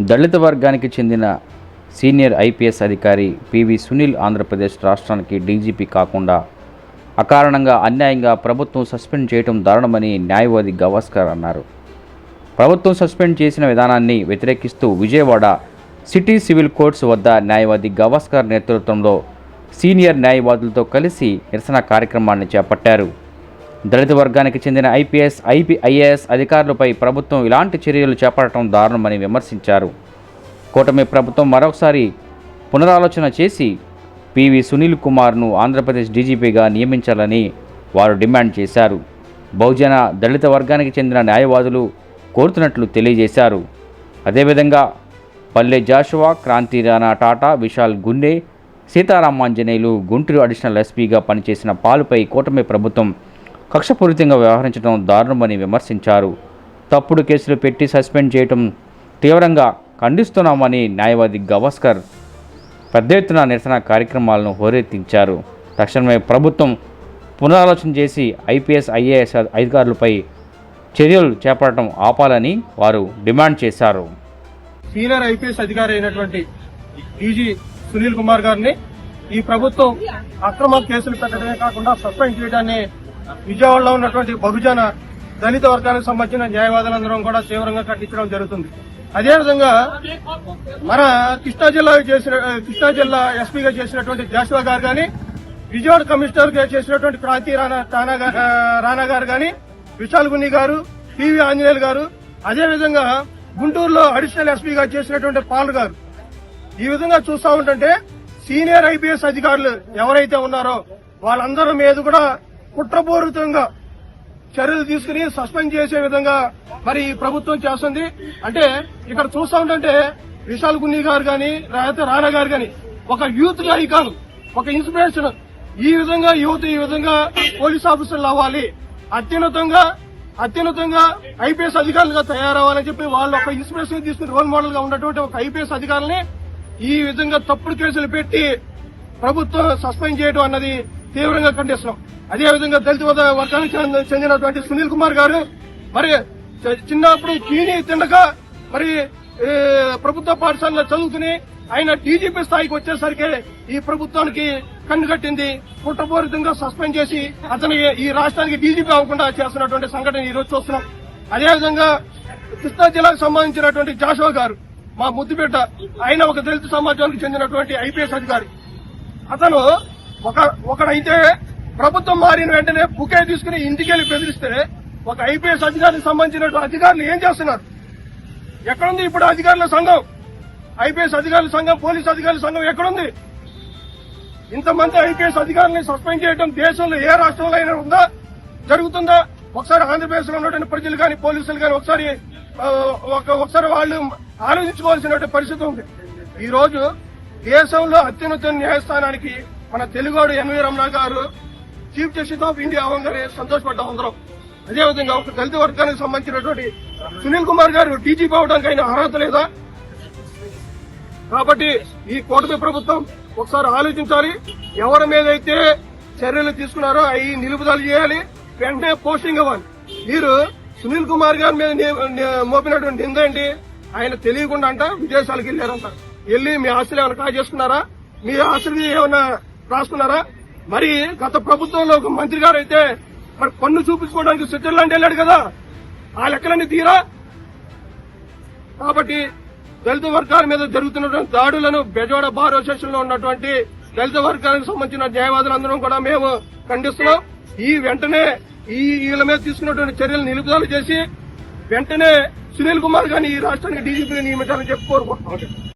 దళిత వర్గానికి చెందిన senior IPS అధికారి పివి సునీల్ ఆంధ్రప్రదేశ్ రాష్ట్రానికి డీజీపీ కాకుండా అకారణంగా అన్యాయంగా ప్రభుత్వం సస్పెండ్ చేయడం దారుణమని న్యాయవాది గవాస్కర్ అన్నారు. ప్రభుత్వం సస్పెండ్ చేసిన విధానాన్ని వ్యతిరేకిస్తూ విజయవాడ సిటీ సివిల్ కోర్ట్స్ వద్ద న్యాయవాది గవాస్కర్ నేతృత్వంలో సీనియర్ న్యాయవాదులతో కలిసి నిరసన కార్యక్రమాన్ని చేపట్టారు. దళిత వర్గానికి చెందిన ఐపీఎస్ ఐపీ ఐఏఎస్ అధికారులపై ప్రభుత్వం ఇలాంటి చర్యలు చేపట్టడం దారుణమని విమర్శించారు. కూటమి ప్రభుత్వం మరొకసారి పునరాలోచన చేసి పివి సునీల్ కుమార్ను ఆంధ్రప్రదేశ్ డీజీపీగా నియమించాలని వారు డిమాండ్ చేశారు. బహుజన దళిత వర్గానికి చెందిన న్యాయవాదులు కోరుతున్నట్లు తెలియజేశారు. అదేవిధంగా పల్లె జాషువా క్రాంతి రాణా టాటా విశాల్ గుండె సీతారామాంజనేయులు గుంటూరు అడిషనల్ ఎస్పీగా పనిచేసిన పాలుపై కూటమి ప్రభుత్వం కక్షపూరితంగా వ్యవహరించడం దారుణమని విమర్శించారు. తప్పుడు కేసులు పెట్టి సస్పెండ్ చేయటం తీవ్రంగా ఖండిస్తున్నామని న్యాయవాది గవాస్కర్ పెద్ద ఎత్తున నిరసన కార్యక్రమాలను హోరెత్తించారు. తక్షణమే ప్రభుత్వం పునరాలోచన చేసి ఐపీఎస్ ఐఏఎస్ అధికారులపై చర్యలు చేపట్టడం ఆపాలని వారు డిమాండ్ చేశారు. సీనియర్ ఐపీఎస్ అధికారి అయినటువంటి డీజీ సునీల్ కుమార్ గారిని ఈ ప్రభుత్వం అక్రమ కేసులు పెట్టడమే కాకుండా సస్పెండ్ చేయడాన్ని విజయవాడలో ఉన్నటువంటి బహుజన దళిత వర్గానికి సంబంధించిన న్యాయవాదులందరం కూడా తీవ్రంగా ఖండించడం జరుగుతుంది. అదేవిధంగా మన కృష్ణా జిల్లా చేసిన కృష్ణా జిల్లా ఎస్పీగా చేసినటువంటి జాషువా గారు కానీ విజయవాడ కమిషనర్గా చేసినటువంటి క్రాంతి రాణా రాణా గారు కానీ విశాల్ గుని గారు టీవీ ఆంజనేయులు గారు అదేవిధంగా గుంటూరులో అడిషనల్ ఎస్పీగా చేసినటువంటి పాల్ గారు. ఈ విధంగా చూస్తా ఉంటుంటే సీనియర్ ఐపీఎస్ అధికారులు ఎవరైతే ఉన్నారో వాళ్ళందరి మీద కూడా కుట్రపూరితంగా చర్యలు తీసుకుని సస్పెండ్ చేసే విధంగా మరి ప్రభుత్వం చేస్తుంది. అంటే ఇక్కడ చూస్తా ఉంటే విశాల్ గున్ని గారు గాని లేకపోతే రాణా గారు గాని ఒక యూత్ ఐకాన్ ఒక ఇన్స్పిరేషన్. ఈ విధంగా యువత ఈ విధంగా పోలీస్ ఆఫీసర్లు అవ్వాలి. అత్యున్నతంగా అత్యున్నతంగా ఐపీఎస్ అధికారులుగా తయారవ్వాలని చెప్పి వాళ్ళు ఒక ఇన్స్పిరేషన్ తీసుకుని రోల్ మోడల్గా ఉన్నటువంటి ఒక ఐపీఎస్ అధికారులని ఈ విధంగా తప్పుడు కేసులు పెట్టి ప్రభుత్వం సస్పెండ్ చేయడం అన్నది తీవ్రంగా ఖండిస్తున్నాం. అదేవిధంగా దళిత వర్గానికి చెందినటువంటి సునీల్ కుమార్ గారు మరి చిన్నప్పుడు చీని తిండక మరి ప్రభుత్వ పాఠశాలలో చదువుకుని ఆయన డీజీపీ స్థాయికి వచ్చేసరికి ఈ ప్రభుత్వానికి కన్ను కట్టింది. కుట్రపూరితంగా సస్పెండ్ చేసి అతను ఈ రాష్ట్రానికి డీజీపీ అవ్వకుండా చేస్తున్నటువంటి సంఘటన ఈ రోజు చూస్తున్నాం. అదేవిధంగా కృష్ణా జిల్లాకు సంబంధించినటువంటి జాషువా గారు మా ముద్దుబిడ్డ ఆయన ఒక దళిత సమాజానికి చెందినటువంటి ఐపీఎస్ అధికారి. అతను ఒక ఒకడైతే ప్రభుత్వం మారిన వెంటనే బుకే తీసుకుని ఇంటికెళ్ళి బెదిరిస్తే ఒక ఐపీఎస్ అధికారికి సంబంధించిన అధికారులు ఏం చేస్తున్నారు? ఎక్కడుంది ఇప్పుడు అధికారుల సంఘం? ఐపీఎస్ అధికారుల సంఘం పోలీస్ అధికారుల సంఘం ఎక్కడుంది? ఇంతమంది ఐపీఎస్ అధికారులను సస్పెండ్ చేయడం దేశంలో ఏ రాష్ట్రంలో అయినా ఉందా? జరుగుతుందా? ఒకసారి ఆంధ్రప్రదేశ్లో ఉన్నటువంటి ప్రజలు కానీ పోలీసులు కానీ ఒకసారి ఒక- ఒకసారి వాళ్ళు ఆలోచించుకోవాల్సిన పరిస్థితి ఉంది. ఈ రోజు దేశంలో అత్యున్నత న్యాయస్థానానికి మన తెలుగువాడు ఎన్వీ రమణ గారు చీఫ్ జస్టిస్ ఆఫ్ ఇండియా అవ్వగానే సంతోషపడ్డాం అందరం. అదేవిధంగా ఒక దళిత వర్గానికి సంబంధించినటువంటి సునీల్ కుమార్ గారు డీజీపీ అవడానికి ఆయన అర్హత లేదా? కాబట్టి ఈ కూటమి ప్రభుత్వం ఒకసారి ఆలోచించాలి. ఎవరి మీద అయితే చర్యలు తీసుకున్నారో అవి నిలుపుదల చేయాలి. వెంటనే పోస్టింగ్ ఇవ్వాలి. మీరు సునీల్ కుమార్ గారి మీద మోపినటువంటి నింద ఏంటి? ఆయన తెలియకుండా అంట విదేశాలకు వెళ్ళారంట. వెళ్ళి మీ ఆస్తులు ఏమైనా కాజేసుకున్నారా? మీ ఆస్తులు ఏమైనా రాసుకున్నారా? మరి గత ప్రభుత్వంలో ఒక మంత్రి గారు అయితే మరి పన్ను చూపించుకోవడానికి స్విట్జర్లాండ్ వెళ్ళాడు కదా. ఆ లెక్కలన్నీ తీరా? కాబట్టి దళిత వర్గాల మీద జరుగుతున్నటువంటి దాడులను బెజవాడ బార్ అసోసియేషన్లో ఉన్నటువంటి దళిత వర్గాలకు సంబంధించిన న్యాయవాదులందరం కూడా మేము ఖండిస్తున్నాం. ఈ వెంటనే ఈ వీళ్ళ మీద తీసుకున్నటువంటి చర్యలు నిలుపుదల చేసి వెంటనే సునీల్ కుమార్ గారిని ఈ రాష్ట్రానికి డీజీపీని నియమించాలని చెప్పి కోరుకుంటున్నాం.